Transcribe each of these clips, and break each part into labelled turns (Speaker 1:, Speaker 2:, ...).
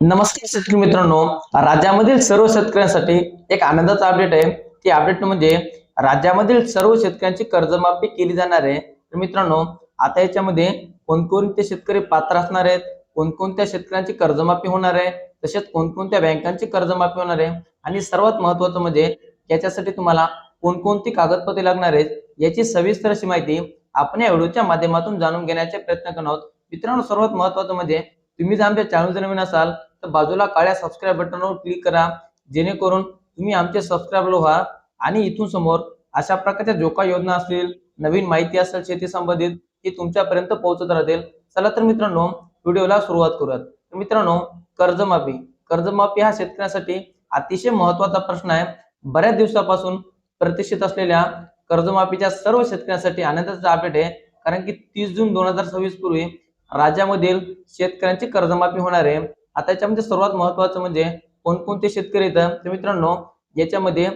Speaker 1: नमस्कार शेतकरी मित्रांनो राज्यामधील सर्व शेतकऱ्यांसाठी एक आनंदाचा अपडेट आहे. ती अपडेट म्हणजे राज्यामधील सर्व शेतकऱ्यांची कर्जमाफी केली जाणार आहे. तर मित्रांनो आता याच्यामध्ये कोणकोणते शेतकरी पात्र असणार आहेत? कोणकोणत्या शेतकऱ्यांची कर्जमाफी होणार आहे? तसेच कोणकोणत्या बँकांची कर्जमाफी होणार आहे? आणि सर्वात महत्वाचं म्हणजे याच्यासाठी तुम्हाला कोणकोणती कागदपत्रे लागणार आहेत याची सविस्तर अशी माहिती आपण या व्हिडिओच्या माध्यमातून जाणून घेण्याचे प्रयत्न करणार आहोत. मित्रांनो सर्वात महत्वाचं म्हणजे तुम्ही जर आमच्या चॅनल जर नवीन असाल तर बाजूला काळ्या सबस्क्राईब बटनवर क्लिक करा. जेणेकरून तुम्ही आमचे सबस्क्राईबर व्हा आणि इथून समोर अशा प्रकारच्या जो योजना असतील नवीन माहिती असेल शेती संबंधित ती तुमच्यापर्यंत पोहोचत राहतील. चला तर मित्रांनो व्हिडिओला सुरुवात करूयात. मित्रांनो कर्जमाफी. कर्जमाफी हा शेतकऱ्यांसाठी अतिशय महत्त्वाचा प्रश्न आहे. बऱ्याच दिवसापासून प्रतिष्ठित असलेल्या कर्जमाफीच्या सर्व शेतकऱ्यांसाठी आनंदाचा अपडेट आहे. कारण की तीस जून दोन हजार सव्वीस पूर्वी राज्यामधील शेतकऱ्यांची कर्जमाफी होणार आहे. आता याच्यामध्ये सर्वात महत्वाचं म्हणजे कोणकोणते शेतकरी येतं तर मित्रांनो याच्यामध्ये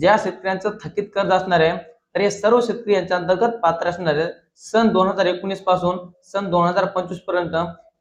Speaker 1: ज्या शेतकऱ्यांचं थकीत कर्ज असणार आहे तर हे सर्व शेतकरी यांच्या अंतर्गत पात्र असणार आहे सन दोन हजार एकोणीसपासून सन दोन हजार पंचवीसपर्यंत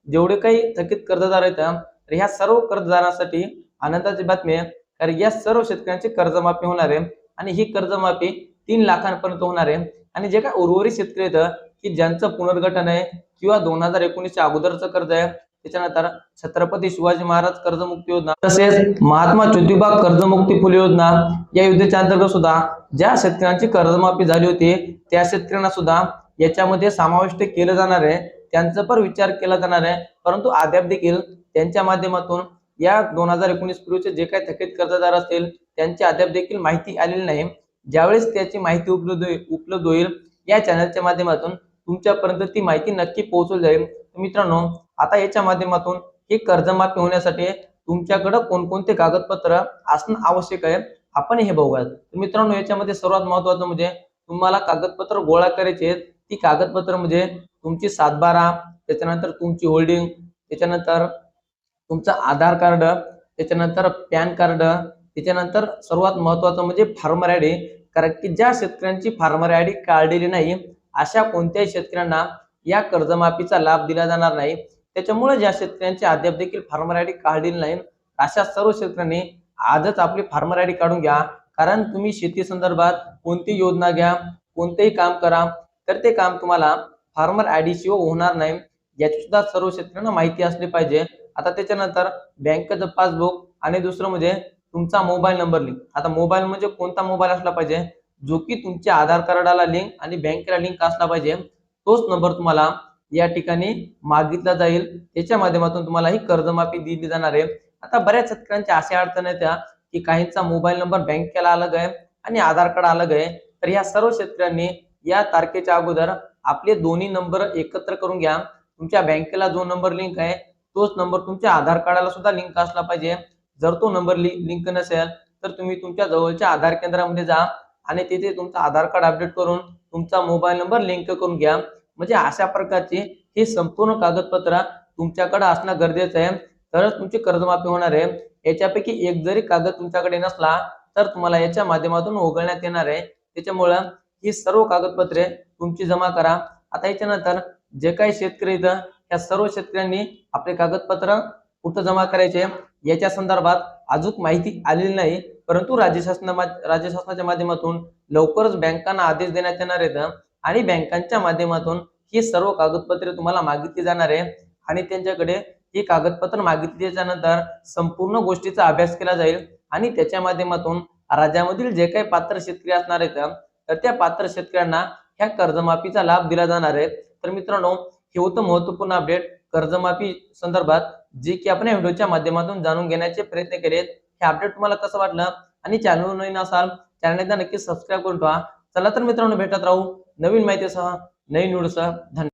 Speaker 1: जेवढे काही थकीत कर्जदार आहेत तर ह्या सर्व कर्जदारांसाठी आनंदाची बातमी आहे. कारण या सर्व शेतकऱ्यांची कर्जमाफी होणार आहे आणि ही कर्जमाफी तीन लाखांपर्यंत होणार आहे. आणि जे काय उर्वरित शेतकरी आहेत की ज्यांचं पुनर्गठन आहे किंवा दोन हजार एकोणीसच्या अगोदरचं कर्ज आहे त्याच्यानंतर छत्रपती शिवाजी महाराज कर्जमुक्ती योजना तसेच महात्मा ज्योतिबा कर्जमुक्ती फुले योजना या योजनेच्या अंतर्गत सुद्धा ज्या शेतकऱ्यांची कर्जमाफी झाली होती त्या शेतकऱ्यांना सुद्धा याच्यामध्ये समाविष्ट केलं जाणार आहे. त्यांचा पण विचार केला जाणार आहे. परंतु अद्याप देखील त्यांच्या माध्यमातून या दोन हजार एकोणीस पूर्वीचे जे काही थकीत कर्जदार असतील त्यांची अद्याप देखील माहिती आलेली नाही. ज्यावेळेस त्याची माहिती उपलब्ध उपलब्ध होईल या चॅनलच्या माध्यमातून तुमच्यापर्यंत ती माहिती नक्की पोहोचवली जाईल. तर मित्रांनो आता याच्या माध्यमातून हे कर्जमाफी होण्यासाठी तुमच्याकडे कोणकोणते कागदपत्र असणं आवश्यक आहे आपण हे बघूयात. मित्रांनो याच्यामध्ये सर्वात महत्वाचं म्हणजे तुम्हाला कागदपत्र गोळा करायचे आहेत. ती कागदपत्र म्हणजे तुमची सातबारा त्याच्यानंतर तुमची होल्डिंग त्याच्यानंतर तुमचं आधार कार्ड त्याच्यानंतर पॅन कार्ड त्याच्यानंतर सर्वात महत्वाचं म्हणजे फार्मर आय डी. कारण की ज्या शेतकऱ्यांची फार्मर आय डी काढलेली नाही अशा कोणत्याही शेतकऱ्यांना या कर्जमाफीचा लाभ दिला जाणार नाही. त्याच्यामुळे ज्या शेतकऱ्यांची अद्याप देखील फार्मर आय डी काढलेली नाही अशा सर्व शेतकऱ्यांनी आजच आपली फार्मर आय डी काढून घ्या. कारण तुम्ही शेती संदर्भात कोणती योजना घ्या कोणतेही काम करा तर ते काम तुम्हाला फार्मर आय डी शिवाय होणार नाही. याची सुद्धा सर्व शेतकऱ्यांना माहिती असली पाहिजे. आता त्याच्यानंतर बँकेचं पासबुक आणि दुसरं म्हणजे तुमचा मोबाईल नंबर लिंक आता मोबाईल म्हणजे कोणता मोबाईल असला पाहिजे? जो की तुमच्या आधार कार्डाला लिंक आणि बँकेला लिंक असला पाहिजे तोच नंबर तुम्हाला या ठिकाणी मागितला जाईल. त्याच्या माध्यमातून तुम्हाला ही कर्जमाफी दिली जाणार आहे. आता बऱ्याच शेतकऱ्यांच्या अशा अडचण येत्या की काहींचा मोबाईल नंबर बँकेला अलग आहे आणि आधार कार्ड अलग आहे तर या सर्व शेतकऱ्यांनी या तारखेच्या अगोदर आपले दोन्ही नंबर एकत्र करून घ्या. तुमच्या बँकेला जो नंबर लिंक आहे तोच नंबर तुमच्या आधार कार्डाला सुद्धा लिंक असला पाहिजे. जर तो नंबर लिंक नसेल तर तुम्ही तुमच्या जवळच्या आधार केंद्रामध्ये जा. आणि तिथे तुमचं आधार कार्ड अपडेट करून तुमचा मोबाईल नंबर लिंक करून घ्या. म्हणजे अशा प्रकारची ही संपूर्ण कागदपत्र तुमच्याकडे असणं गरजेचं आहे. तरच तुमची कर्जमाफी होणार आहे. याच्यापैकी एक जरी कागद तुमच्याकडे नसला तर तुम्हाला याच्या माध्यमातून उघडण्यात येणार आहे. त्याच्यामुळं ही सर्व कागदपत्रे तुमची जमा करा. आता याच्यानंतर जे काही शेतकरी इथं या सर्व शेतकऱ्यांनी आपले कागदपत्र कुठं जमा करायचे याच्या संदर्भात अजून माहिती आलेली नाही. परंतु राज्य शासना राज्य शासनाच्या माध्यमातून लवकरच बँकांना आदेश देण्यात येणार आहेत आणि बँकांच्या माध्यमातून ही सर्व कागदपत्रे तुम्हाला मागितली जाणार आहे. आणि त्यांच्याकडे ही कागदपत्र मागितली त्याच्यानंतर संपूर्ण गोष्टीचा अभ्यास केला जाईल. आणि त्याच्या माध्यमातून राज्यामधील जे काही पात्र शेतकरी असणार आहेत तर त्या पात्र शेतकऱ्यांना ह्या कर्जमाफीचा लाभ दिला जाणार आहे. तर मित्रांनो हे होतं महत्त्वपूर्ण अपडेट. कर्जमाफी संदर्भात जे की आपण या व्हिडिओच्या माध्यमातून जाणून घेण्याचे प्रयत्न केलेत. हे अपडेट तुम्हाला कसं वाटलं आणि चॅनल नवीन असाल चॅनल एकदा नक्की सबस्क्राईब करून ठेवा. चला तर मित्रांनो भेटत राहू नवीन माहितीसह नवीन व्हिडिओसह धन्यवाद.